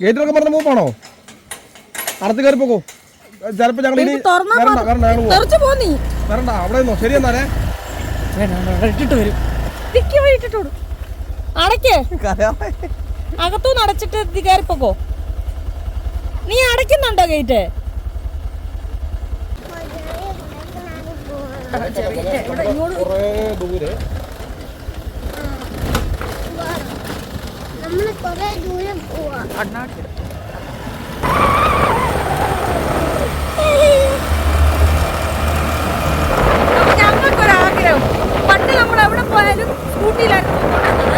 ഗേറ്റിലൊക്കെ പറഞ്ഞ മൂപ്പാണോ അടത്ത് കയറി പോകോ ചിലപ്പോ ഞങ്ങൾ ഇനി വരണ്ട ഞങ്ങൾ അവിടെ നിന്നോ. ശരി എന്നാലേ. ഇട്ടിട്ട് വരും. അടയ്ക്ക്. അടച്ചിട്ട് കയറിപ്പോക്കോ നീ അടയ്ക്കുന്നുണ്ടോ ഗേറ്റ്? ഇങ്ങോട്ട് ദൂരെ. നമ്മൾ കുറെ ദൂരം പോവാ. ഞങ്ങൾക്കൊരാഗ്രഹം പണ്ട് നമ്മൾ എവിടെ പോയാലും സ്കൂട്ടിയിലായിരുന്നു.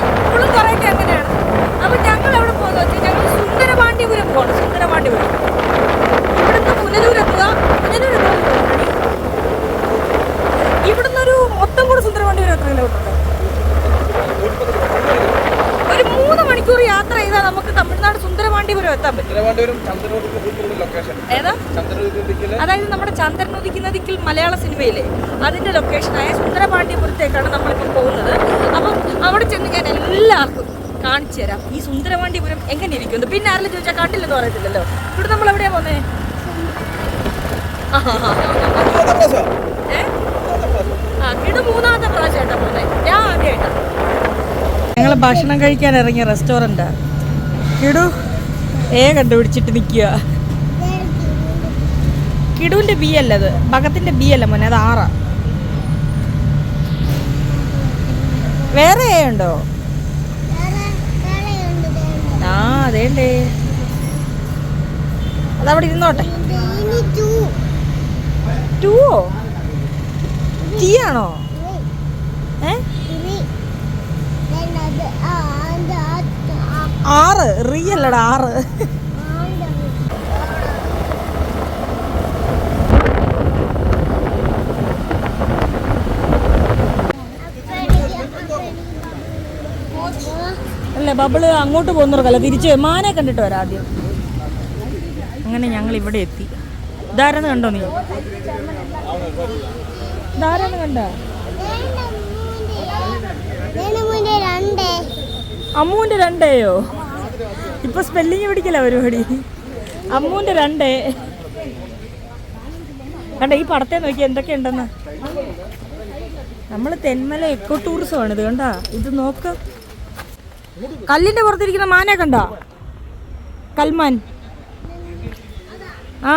സുന്ദരപാണ്ഡ്യപുരത്തേക്കാണ് നമ്മളിപ്പോൾ പോകുന്നത്. അപ്പം അവിടെ ചെന്ന് ഞാൻ എല്ലാവർക്കും കാണിച്ചു തരാം. ഈ സുന്ദരവാണ്ടിപുരം എങ്ങനെ ഇരിക്കുന്നു പിന്നെ ആരെങ്കിലും ചോദിച്ചാൽ കാട്ടില്ലെന്ന് പറയത്തില്ലല്ലോ. ഇവിടെ നമ്മൾ എവിടെയാ പോന്നേ? ആ ഇത് മൂന്നാമത്തെ പ്രാവശ്യമായിട്ടാ പോന്നെ. ഞാൻ ആദ്യമായിട്ടാ. ഞങ്ങൾ ഭക്ഷണം കഴിക്കാൻ ഇറങ്ങിയ റെസ്റ്റോറന്റാ കിടു ഏ കണ്ടുപിടിച്ചിട്ട് നിൽക്കുക കിടുവിന്റെ ബി അല്ല അത്. ഭഗത്തിന്റെ ബി അല്ല മോനെ അത് ആറാ. വേറെ ഉണ്ടോ? ആ അതേണ്ടേ അതവിടെ ഇരുന്നോട്ടെ. ടൂവോ? ടീ ആണോ ഏ ആറ്. റീ അല്ലടാ ആറ്. അല്ലേ ബബിൾ അങ്ങോട്ട് പോകുന്നവർക്കല്ല തിരിച്ച് മാനെ കണ്ടിട്ട് വരാം ആദ്യം. അങ്ങനെ ഞങ്ങൾ ഇവിടെ എത്തി. ഇതാരെന്ന് കണ്ടോ നീ? ഇതാരെന്ന് കണ്ടേ? അമ്മുവിന്റെ രണ്ടേയോ? ഇപ്പൊ സ്പെല്ലിങ് പിടിക്കല പരിപാടി. അമ്മുവിന്റെ രണ്ടേ. കണ്ട ഈ പടത്തെ നോക്കി എന്തൊക്കെയുണ്ടെന്ന്? നമ്മൾ തെന്മല എക്കോ ടൂറിസം ആണ് ഇത് കണ്ട? ഇത് നോക്ക്. കല്ലിന്റെ പുറത്തിരിക്കുന്ന മാനെ കണ്ടോ? കൽമാൻ. ആ.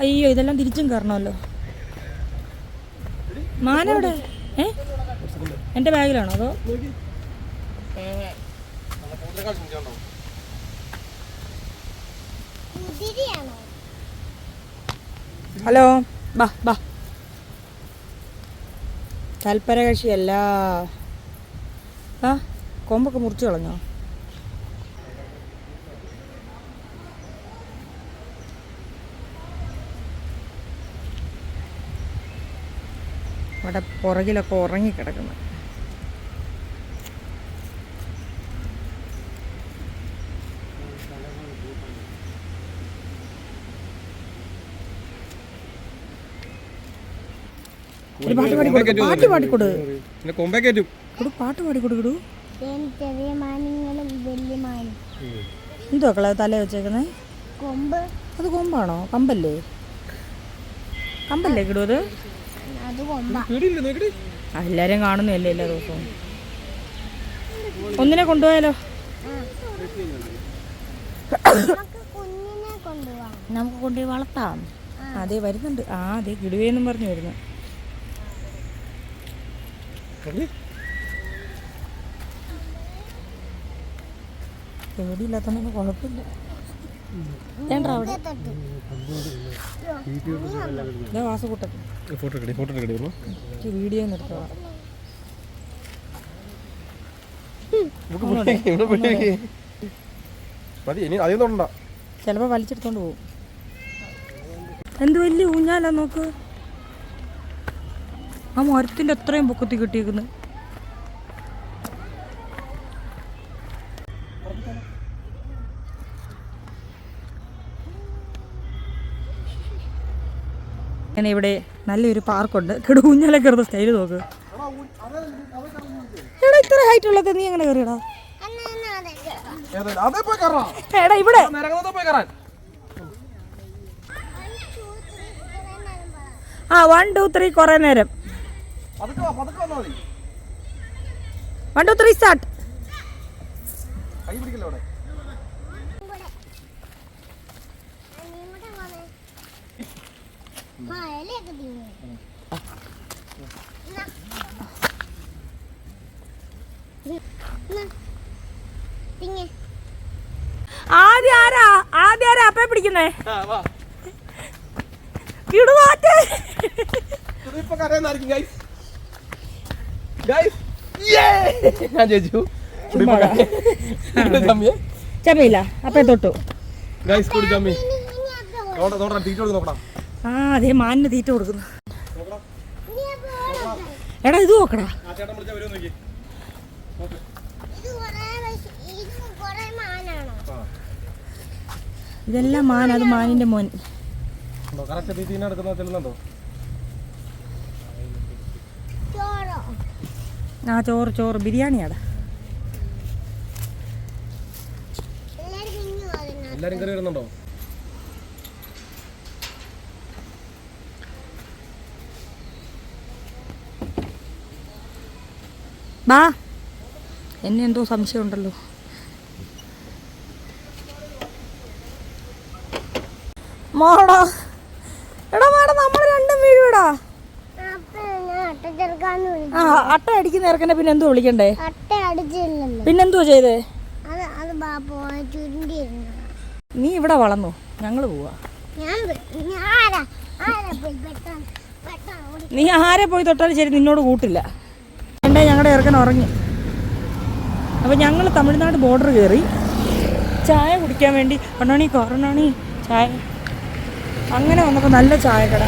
അയ്യോ ഇതെല്ലാം തിരിച്ചും കയറണമല്ലോ. മാനവിടെ ഏ? എന്റെ ബാഗിലാണോ അതോ? ഹലോ ബാ ബാ. തൽപരകക്ഷിയല്ല ആ കൊമ്പൊക്കെ മുറിച്ച് കളഞ്ഞോ? അവിടെ പുറകിലൊക്കെ ഉറങ്ങിക്കിടക്കുന്നു. പാട്ട് പാടിക്കൊടു പാട്ട് പാടിക്കൊടു. കൊമ്പേ കയറ്റും. കൊടു പാട്ട് പാടിക്കൊടുക്കടു ചെറിയ മാനങ്ങളും വലിയ മാനും. എന്തോ കള തല വെച്ചേക്കുന്നേ? കൊമ്പ്. അത് കൊമ്പാണോ? കമ്പല്ലേ? കമ്പല്ലേ കിടൂ അത്? എല്ലാരും കാണുന്നതല്ലേ എല്ലാ ദിവസവും? ഒന്നിനെ കൊണ്ടുപോയാലോ? നമുക്ക് കുഞ്ഞിനെ കൊണ്ടുപോവാം നമുക്ക് കൊണ്ടുപോയി വളർത്താം. അതെ വരുന്നുണ്ട്. ആ അതെ കിടുവേന്നും പറഞ്ഞു വരുന്നു. പേടിയില്ലാത്തതൊന്നും കുഴപ്പമില്ല. ഫോട്ടോ എടുക്കടി ഫോട്ടോ എടുക്കടി ബ്രോ എനിക്ക് വീഡിയോ നിർത്തുക മതി ഇനി അധികം തൊണ്ട ചിലപ്പോൾ വലിച്ചെടുത്തോണ്ട് പോകും. എന്ത് വലിയ ഊഞ്ഞാലാ നോക്ക്. ആ മരത്തിന്റെ അത്രയും പൊക്കത്തി കിട്ടിയേക്കുന്നു. അങ്ങനെ ഇവിടെ നല്ലൊരു പാർക്കുണ്ട്. കിട ഊഞ്ഞാലെ കയറുന്ന സ്റ്റൈൽ നോക്ക്. എടാ ഇത്ര ഹൈറ്റ് ഉള്ളത് നീ എങ്ങനെ കയറിയടാ? എടാ ഇവിടെ. ആ വൺ ടു ത്രീ കുറേ നേരം. വൺ ടു ത്രീ സ്റ്റാർട്ട് കൈ പിടിക്കല്ലോ അവിടെ ആ ഇലയൊക്കെ തിന്നു തിങ്ങ ആദ്യം ആരാ? ആദ്യം ആരാ അപ്പേ പിടിക്കുന്നേ? ആ വാ. കിടുവാറ്റ് ചമ്മയില്ല അപ്പേ തൊട്ടു. ഗൈസ് കൂടി ചമ്മി. നോടാ നോടാ ടീച്ചർ നോക്കടാ ആ അതേ മാനിന് തീറ്റ കൊടുക്കുന്നു. എടാ ഇത് നോക്കടാ. ഇതെല്ലാം മാൻ അത് മാനിന്റെ മോൻ. ആ ചോറ് ചോറ്. ബിരിയാണിയാടാ. എല്ലാരും കറി വരുന്നുണ്ടോ? ബാ എന്നെ എന്തോ സംശയമുണ്ടല്ലോ. മോടാ എടാ മാഡം നമ്മൾ രണ്ടും വീഴുടാ ആ അട്ട അടിക്കുന്ന ഇറക്കണ്ട പിന്നെ എന്തോ വിളിക്കണ്ടേ? പിന്നെന്തോ ചെയ്തേ? നീ ഇവിടെ വളർന്നു. ഞങ്ങൾ പോവാ. നീ ആരെ പോയി തൊട്ടാലും ശരി നിന്നോട് കൂട്ടില്ല. എന്റെ ഞങ്ങളുടെ ഇറക്കൻ ഉറങ്ങി. അപ്പോൾ ഞങ്ങൾ തമിഴ്നാട് ബോർഡർ കയറി ചായ കുടിക്കാൻ വേണ്ടി കണ്ണാണി കൊറണണി ചായ. അങ്ങനെ വന്നപ്പോൾ നല്ല ചായക്കട.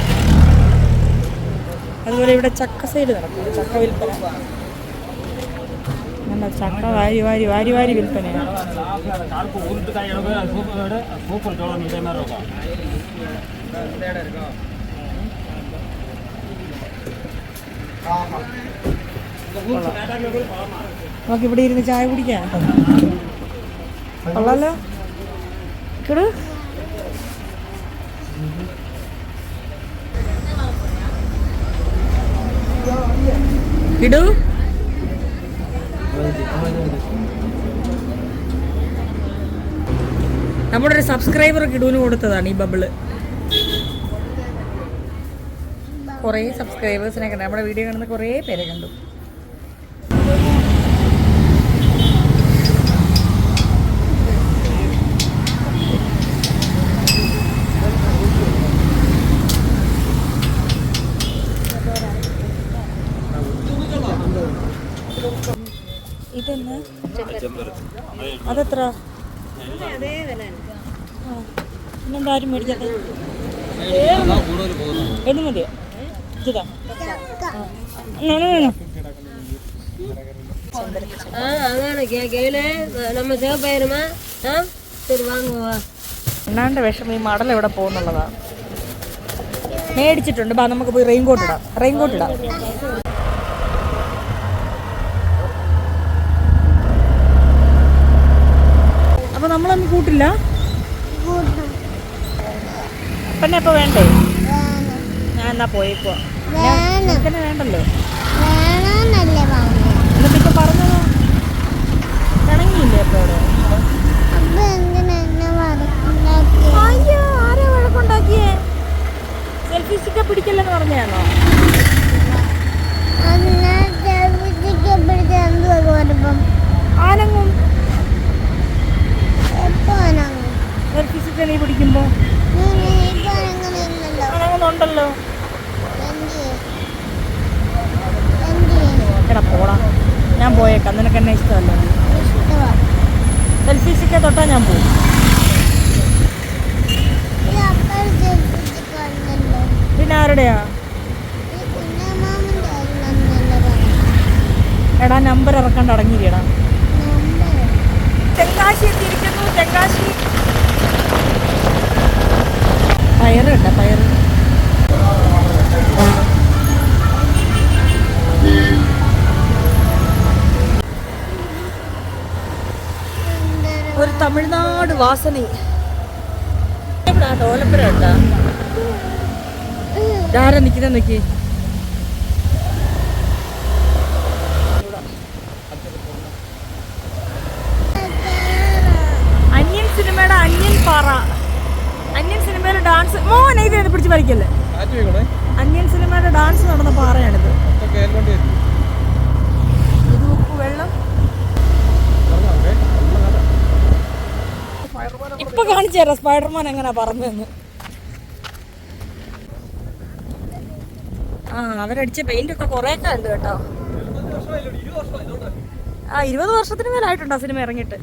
അതുപോലെ ഇവിടെ ചക്ക സൈഡ് നടക്കുന്നു ചക്ക വിൽപ്പന. നല്ല ചക്ക വാരി വാരി വാരി വാരി വിൽപ്പനയാണ്. നമുക്ക് ഇവിടെ ഇരുന്ന് ചായ കുടിക്കാം കൊള്ളാലോ. കിട. ഇടൂ നമ്മുടെ ഒരു സബ്സ്ക്രൈബർ കിടുവിന് കൊടുത്തതാണ് ഈ ബബിൾ കുറേ സബ്സ്ക്രൈബേഴ്സിനെ കണ്ടു. നമ്മുടെ വീഡിയോ കാണുന്ന കുറേ പേരെ കണ്ടു. ഇതെന്നാ അതെത്ര? പിന്നെന്താ ആരും മേടിച്ചത് എന്ന് മതിയോ? ഇതാ. അണ്ണാണ്ട് വിഷമം ഈ മടൽ എവിടെ പോകുന്നുള്ളതാ? മേടിച്ചിട്ടുണ്ട്. ബാ നമുക്ക് പോയി റെയിൻ കോട്ട് ഇടാം. റെയിൻ കോട്ട് ഇടാം. കൂട്ടില്ല? അപ്പന്നെ പിന്നെ ഇപ്പൊ വേണ്ടേ? ഞാൻ എന്നാ പോയിപ്പോ വേണ്ടല്ലോ? പറഞ്ഞു. എന്നിട്ട് ഇപ്പൊ പറഞ്ഞതോ ഇണങ്ങിയില്ലേ അപ്പൊ അവിടെ അപ്പൊ എന്തിനാ എന്നെ വഴക്കുണ്ടാക്കി അയ്യോ ആരാ വഴക്കുണ്ടാക്കിയേ സെൽഫി സ്റ്റിക്ക് പിടിക്കില്ലെന്ന് പറഞ്ഞാണോ അതിനെ ചെറുപ്പിടിച്ച എന്തുവാ കുഴപ്പം ആനങ്ങും എപ്പോ അനങ്ങും സെൽഫി സ്റ്റിക്ക് നീ പിടിക്കുമ്പോ ഇപ്പൊ അങ്ങനെ ഇല്ലല്ലോ ആനങ്ങുന്നുണ്ടല്ലോ എന്ത് എന്ത് എടാ പോടാ ഞാൻ പോയേക്കാം നിനക്ക് എന്നെ ഇഷ്ടമല്ല ഇഷ്ടമാ സെൽഫി സ്റ്റിക്കെ തൊട്ടാ ഞാൻ പോകും ഇത് അപ്പോൾ ചെറുപ്പിടിച്ചല്ലോ പിന്നെ ആരുടെയാ ഈ കുഞ്ഞമാമന്റെ അല്ലെന്നല്ലേ പറഞ്ഞു എടാ നമ്പർ ഇറക്കാണ്ട് അടങ്ങിയില്ലടാ നമ്പർ തെങ്കാശി എത്തിയിരിക്കുന്നു തെങ്കാശി പയറ് കേട്ടോ പയറ്. ഒരു തമിഴ്നാട് വാസന. ഇവിടെ ഓലപ്പുര ഉണ്ടാ ഇതാരാ നിൽക്കുന്ന നോക്കി അന്യൻ സിനിമയുടെ അന്യൻ പാറ അന്യൻ സിനിമയിലെ ഡാൻസ് മോനെ ഇത് പിടിച്ച് വലിക്കല്ലേ? അന്യൻ സിനിമയുടെ ഡാൻസ് നടന്ന പാറയാണിത്. വെള്ളം. ഇപ്പൊ കാണിച്ചു തരാം സ്പൈഡർമാൻ എങ്ങനെ പറഞ്ഞതെന്ന്. ആ അവരടിച്ച പെയിന്റ് ഒക്കെ കുറെ ഒക്കെ ഉണ്ട് കേട്ടോ. ആ ഇരുപത് വർഷത്തിന് മേലായിട്ടുണ്ടോ സിനിമ ഇറങ്ങിയിട്ട്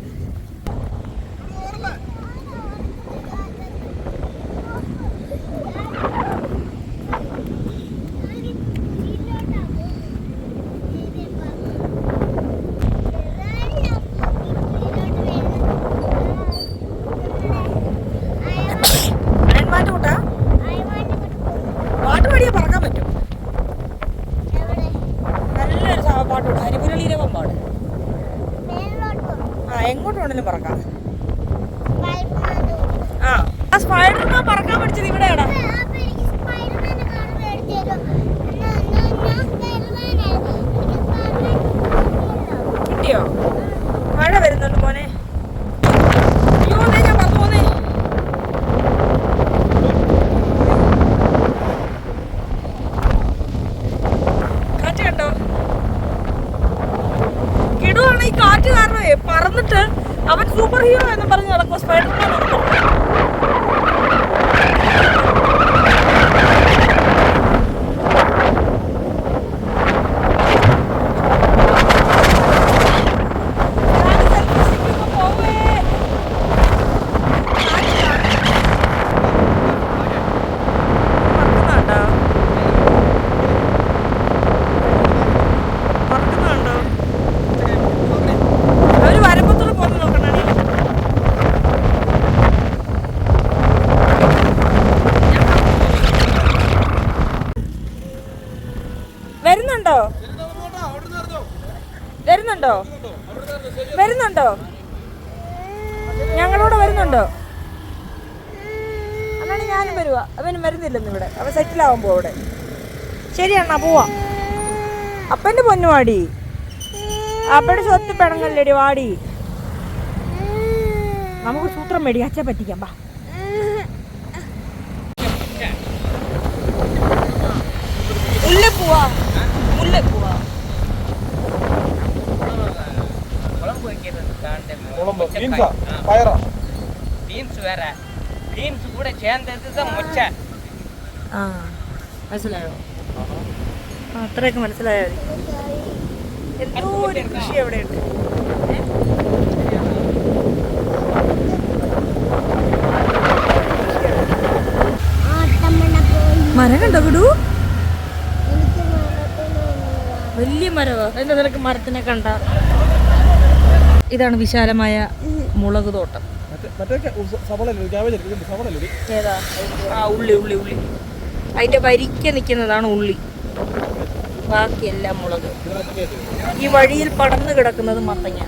അയൺമാന്റെ കൂട്ടാ പാട്ട് പാടിയാൽ പറക്കാൻ പറ്റും നല്ലൊരു സാ- പാട്ട് പാടും ഹരിപുരളീരവം പാട് ആ എങ്ങോട്ട് വേണേലും പറക്കാം ആ. ആ സ്പൈഡർമാൻ പറക്കാൻ പഠിച്ചത് ഇവിടെയാടാ. കിട്ടിയോ? ശരി അണ്ണാ പോവാ അപ്പൻ്റെ പൊന്നു വാടി അപ്പയുടെ സ്വത്ത് പെണങ്ങല്ലടി വാടി നമുക്ക് സൂത്രം മേടി അച്ഛ പറ്റിക്കാം ബാ മുല്ലപ്പൂവാ മുല്ലപ്പൂവാ குழம்பு வைக்கிறது தாண்டி കുളമ്പ് ബീൻസാ പയറാ பீன்ஸ் வேற பீன்ஸ் கூட சேர்ந்தது தான் மொச்சை ആ മനസ്സിലായോ ആ അത്രയൊക്കെ മനസ്സിലായോ എന്തോ ഒരു കൃഷി അവിടെയുണ്ട്. മരം കണ്ടോ വിടൂ വലിയ മരമോ എന്താ നിനക്ക് മരത്തിനെ കണ്ട? ഇതാണ് വിശാലമായ മുളക് തോട്ടം. അതിന്റെ വരിക്ക നിൽക്കുന്നതാണ് ഉള്ളി. ബാക്കിയെല്ലാം മുളക്. ഈ വഴിയിൽ പടർന്നു കിടക്കുന്നത് മത്തങ്ങ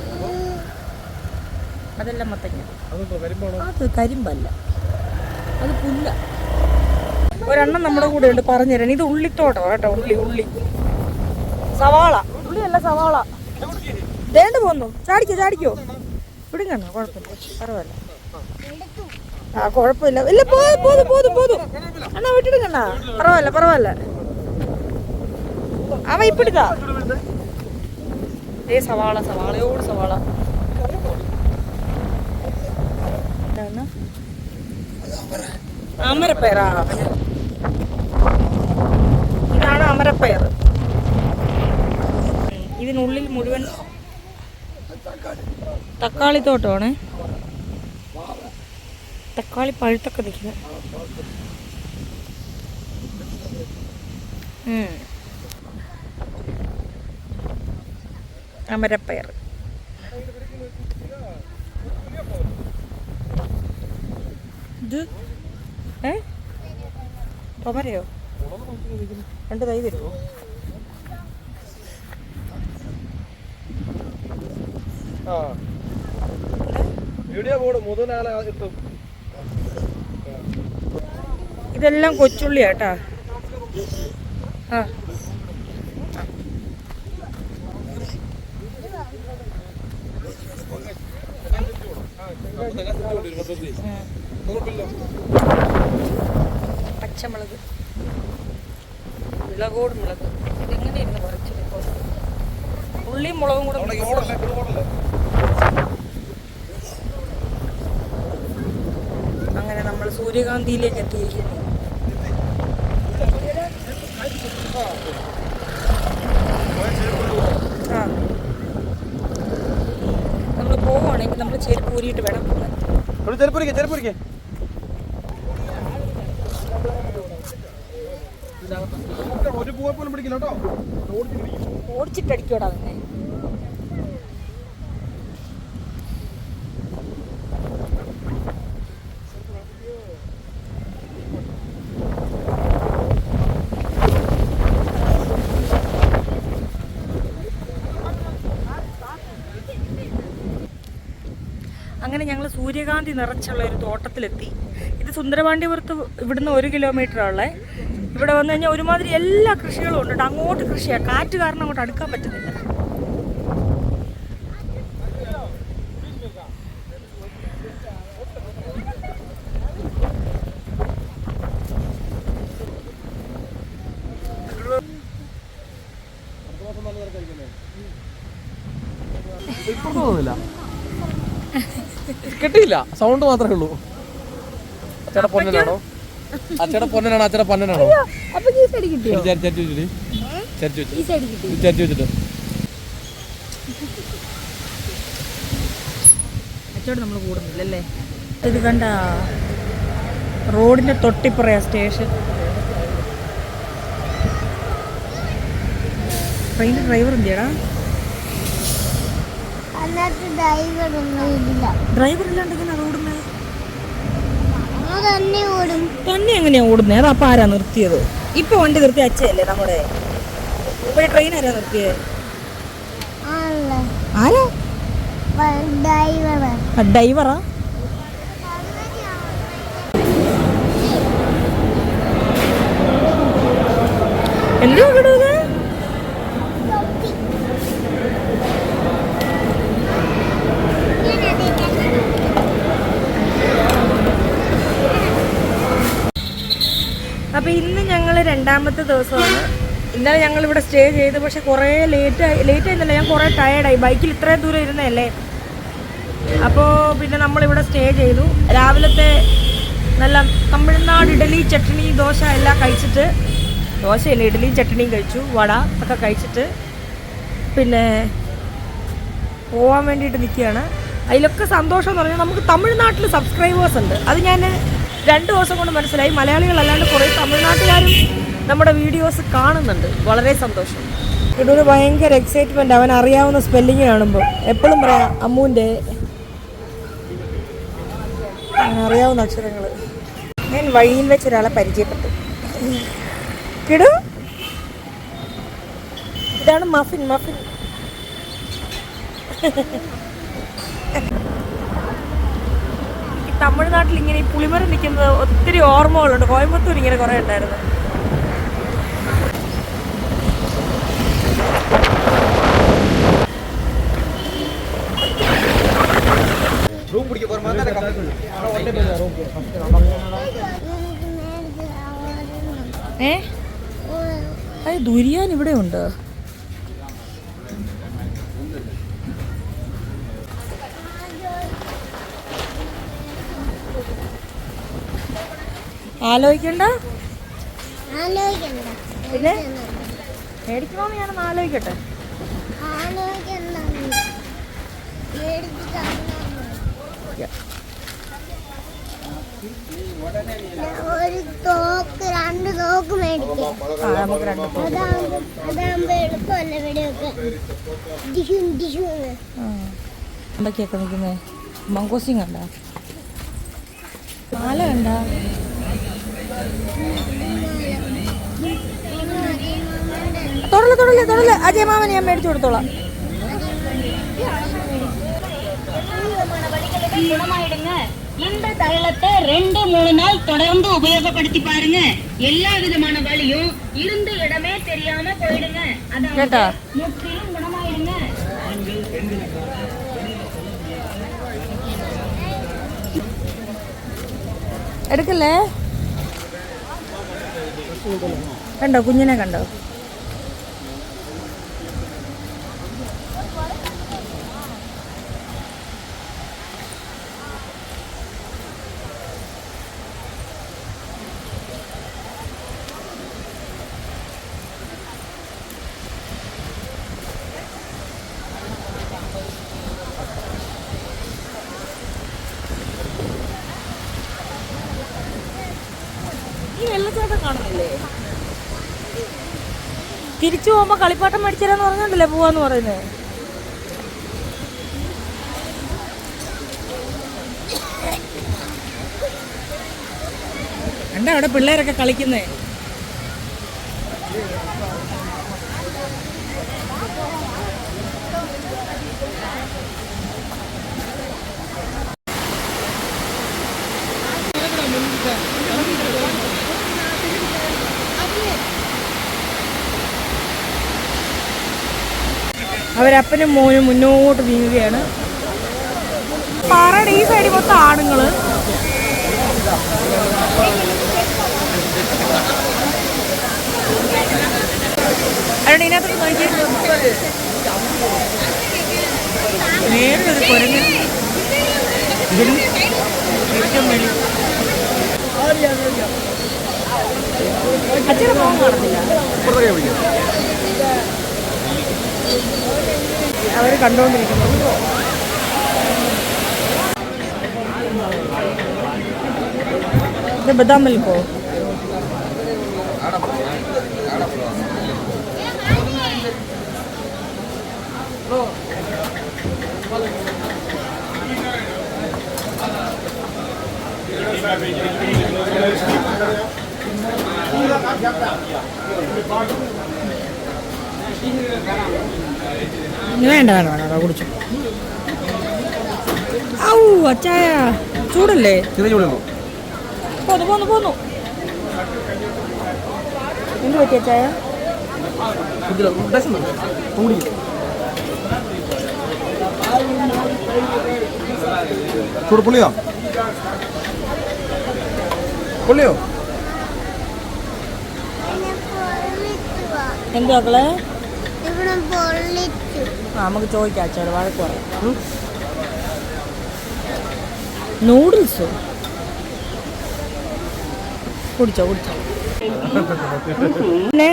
അതെല്ലാം മത്തങ്ങ. അത് കരിമ്പല്ല. അത് പുല്ല. ഒരെണ്ണം നമ്മുടെ കൂടെ ഉണ്ട് പറഞ്ഞുതരാൻ. ഇത് ഉള്ളിത്തോട്ടം കേട്ടോ ഉള്ളി ഉള്ളി. സവാള. ഉള്ളി അല്ല സവാള. വേണ്ട പോന്നു. ചാടിക്കോ ചാടിക്കോ. പിടുങ്ങണോ കുഴപ്പമില്ല. പറവല്ല ആ കുഴപ്പമില്ല. ഇല്ല പോ പോ പോ പോതു അണ്ണാ വിട്ടിടുങ്ങണ്ണ പറവല്ല പരവായില്ല അവ ഇപ്പിടുതാ ഏ സവാള സവാളയോട് സവാള. അമരപ്പയറാ ഇതാണ് അമരപ്പയർ. ഇതിനുള്ളിൽ മുഴുവൻ തക്കാളി തോട്ടമാണ്. തക്കാളി പഴുത്തൊക്കെ നിൽക്കുന്നത് അമരപ്പയർ. ഇത്? ഏ? ഒമരയോ രണ്ട് തൈ തരുമോ ഇതെല്ലാം കൊച്ചുള്ളിയാട്ടാ. ആ. പച്ചമുളക്. മുളകോട് മുളക് ഇതെങ്ങനെയായിരുന്നു കുറച്ചിപ്പോ ഉള്ളിയും മുളകും കൂടെ അങ്ങനെ നമ്മൾ സൂര്യകാന്തിയിലേക്ക് എത്തിയിരിക്കുന്നു ആ നമ്മൾ പോവുകയാണെങ്കിൽ നമ്മൾ ചെരുപ്പ് ഊരിയിട്ട് വേണം. ചെരുപ്പുരിക്കെ ചെരുപ്പുരിക്കെ ഒരു പൂവെ പോലും പിടിക്കില്ല കേട്ടോ. ഓടിച്ചിട്ടടിക്കോടാ തന്നെ അങ്ങനെ ഞങ്ങൾ സൂര്യകാന്തി നിറച്ചുള്ള ഒരു തോട്ടത്തിലെത്തി. ഇത് സുന്ദരപാണ്ഡ്യപുരത്ത് ഇവിടുന്ന് ഒരു കിലോമീറ്റർ ഉള്ളേ ഇവിടെ വന്നു കഴിഞ്ഞാൽ ഒരുമാതിരി എല്ലാ കൃഷികളും ഉണ്ട്. അങ്ങോട്ട് കൃഷിയാണ് കാറ്റ് കാരണം അങ്ങോട്ട് അടുക്കാൻ പറ്റുന്നില്ല. ഇപ്പൊ തോന്നുന്നില്ല. കിട്ടിയില്ല. സൗണ്ട് മാത്രമേ ഉള്ളൂ. അച്ചയുടെ പൊന്നനാണോ? അച്ചയുടെ പൊന്നനാണോ? അച്ചയുടെ പന്നനാണോ? ചരിച്ചു വെച്ചിട്ട് ചരിച്ചു അച്ചോട് നമ്മൾ കൂടുന്നില്ലല്ലേ? ഇത് കണ്ട റോഡിന്റെ തൊട്ടിപ്പറയാ സ്റ്റേഷൻ. ട്രെയിനിന്റെ ഡ്രൈവർ എന്തിയാടാ? ഡ്രൈവർ ഇല്ലാണ്ടെങ്കിൽ ഓടുന്നത് നമ്മൾ തന്നെ എങ്ങനെയാ ഓടുന്നത് അത് അപ്പൊ ആരാ നിർത്തിയത്? ഇപ്പൊ വണ്ടി നിർത്തി അച്ഛയല്ലേ നമ്മുടെ? ഇപ്പൊ ട്രെയിൻ ആരാ നിർത്തിയേ? ആരാ? ഡ്രൈവറാ എന്തോ കിടത് അപ്പൊ ഇന്ന് ഞങ്ങൾ രണ്ടാമത്തെ ദിവസമാണ്. ഇന്നലെ ഞങ്ങൾ ഇവിടെ സ്റ്റേ ചെയ്തു പക്ഷെ കുറേ ലേറ്റ് ആയി ലേറ്റ് ആയിരുന്നില്ല ഞാൻ കുറേ ടയർഡായി ബൈക്കിൽ ഇത്രയും ദൂരം ഇരുന്നതല്ലേ? അപ്പോൾ പിന്നെ നമ്മളിവിടെ സ്റ്റേ ചെയ്തു. രാവിലത്തെ നല്ല തമിഴ്നാട് ഇഡലി ചട്നി ദോശ എല്ലാം കഴിച്ചിട്ട് ദോശയല്ല ഇഡലിയും ചട്നിയും കഴിച്ചു വട ഒക്കെ കഴിച്ചിട്ട് പിന്നെ പോവാൻ വേണ്ടിയിട്ട് നിൽക്കുകയാണ്. അതിലൊക്കെ സന്തോഷം എന്ന് പറഞ്ഞാൽ നമുക്ക് തമിഴ്നാട്ടിൽ സബ്സ്ക്രൈബേഴ്സ് ഉണ്ട്. അത് ഞാൻ രണ്ട് ദിവസം കൊണ്ട് മനസ്സിലായി. മലയാളികളല്ലാണ്ട് കുറേ തമിഴ്നാട്ടുകാരും നമ്മുടെ വീഡിയോസ് കാണുന്നുണ്ട്. വളരെ സന്തോഷം. ഇടൂര് ഭയങ്കര എക്സൈറ്റ്മെന്റ് അവൻ അറിയാവുന്ന സ്പെല്ലിങ് കാണുമ്പോൾ എപ്പോഴും പറയാം അമ്മൂന്റെ അറിയാവുന്ന അക്ഷരങ്ങൾ ഞാൻ വഴിയിൽ വെച്ച് ഒരാളെ പരിചയപ്പെട്ടു. കിടു. ഇതാണ് മഫിൻ മഫിൻ തമിഴ്നാട്ടിൽ ഇങ്ങനെ ഈ പുളിമരം നിൽക്കുന്നത് ഒത്തിരി ഓർമ്മകളുണ്ട്. കോയമ്പത്തൂർ ഇങ്ങനെ കുറേ ഉണ്ടായിരുന്നു റൂം പിടിക്കാൻ പോകാൻ മാത്രമേ ഏ? അത് ദുരിയാൻ ഇവിടെ ഉണ്ട് ആലോചിക്കണ്ട. പിന്നെ? മേടിക്കണമെന്ന് ഞാനൊന്ന് ആലോചിക്കട്ടെ. ആലോചിക്കണ്ട. ഒരു തോക്ക് രണ്ട് തോക്ക് മേടിക്കാം. നമുക്ക് രണ്ട് മങ്കോസിങ് കണ്ട മാല കണ്ട? തൊടൽ തൊടൽ തൊടൽ. അജയ് മാമന് ഞാൻ മേടിച്ചു കൊടുത്തോളാം. ഗുണമായിടുങ്ങ இந்த தைலத்தை ரெண்டு மூணு நாள் தொடர்ந்து உபயோகப்படுத்தி பாருங்க எல்லா விதமான வலியும் இருந்த இடமே தெரியாம போயிடுங்க அதாவது കേട്ടാ முற்றிலும் குணமாயிடுங்க എടുക്കല്ലേ കണ്ടോ കുഞ്ഞിനെ കണ്ടോ തിരിച്ചു പോകുമ്പോ കളിപ്പാട്ടം മേടിച്ചരാന്ന് പറഞ്ഞോണ്ടല്ലേ പോവാന്ന് പറയുന്നത് എന്റെ അവിടെ പിള്ളേരൊക്കെ കളിക്കുന്നേ? അവരപ്പനും മോനും മുന്നോട്ട് നീങ്ങുകയാണ്. പാറയുടെ ഈ സൈഡിൽ മൊത്തം ആണുങ്ങൾ. കുരങ്ങ്. ഇതിലും ഏറ്റവും വലിയ അവർ കണ്ടുകൊണ്ടിരിക്കുന്നു. ഇത് ബദാം മിൽക്കോ? വേണ്ട വേണ്ട വേണ്ട കുടിച്ചു. ഔ അച്ചായ ചൂടല്ലേ? പോന്നു പോന്നു പോന്നു. എന്ത് പറ്റിയ അച്ചായ? ചൂട് പുള്ളിയോ എന്ത് മക്കളെ? പൊള്ളിച്ചു ആ നമുക്ക് ചോദിക്കാം അച്ചായ വഴക്ക് പറയാം. നൂഡിൽസോ? കുടിച്ചോ കുടിച്ചോ. പിന്നെ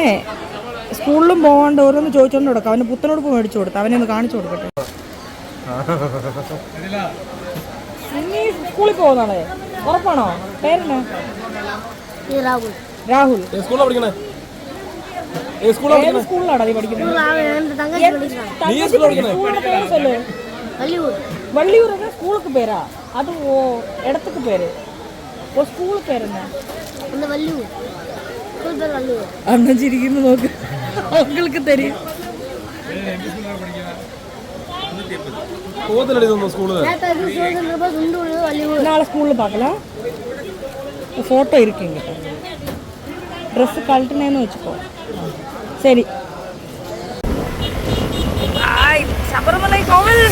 സ്കൂളിലും പോകാണ്ട് ഓരോന്ന് ചോദിച്ചോണ്ട് കൊടുക്കാം അവന് പുത്തനോട് മേടിച്ചു കൊടുത്തു അവനെ ഒന്ന് കാണിച്ചു കൊടുക്കട്ടെ. നീ സ്കൂളിൽ പോകുന്നാണേ ഉറപ്പാണോ? പേരെന്നാ? രാഹുൽ. രാഹുൽ. സ്കൂളിലാണ് പഠിക്കണേ? ഏത് സ്കൂളിലാണ് ഏത് സ്കൂളിലാണോ നീ പഠിക്കുന്നത് തങ്കച്ചി പഠിക്കണം നീ ഏത് സ്കൂളിലാണ് പഠിക്കണേ സ്കൂളിന്റെ പേര് சொல்லு வள்ளியூர் வள்ளியூர் ஸ்கூலுக்கு பேரா அது ஓ இடத்துக்கு பேரு ஓ ஸ்கூல் பேர் என்ன அந்த வள்ளியூர் ஸ்கூல் பேர் வள்ளியூர் അണ്ണൻ ചിരിക്കുന്നു നോക്ക് അവങ്ങൾക്ക് തരും പോകത്തില്ലടി ഇതൊന്നും സ്കൂളിൽ நேற்று அது சுதந்திர ரூபாய் துண்டு விழுது வள்ளியூர் நாளை ஸ்கூலில் பார்க்கலாம் ஃபோட்டோ இருக்கு எங்கிட்ட ட்ரெஸ்ஸு கழட்டுனேன்னு வச்சுக்கோ சரி. சபரிமலை கோவில்.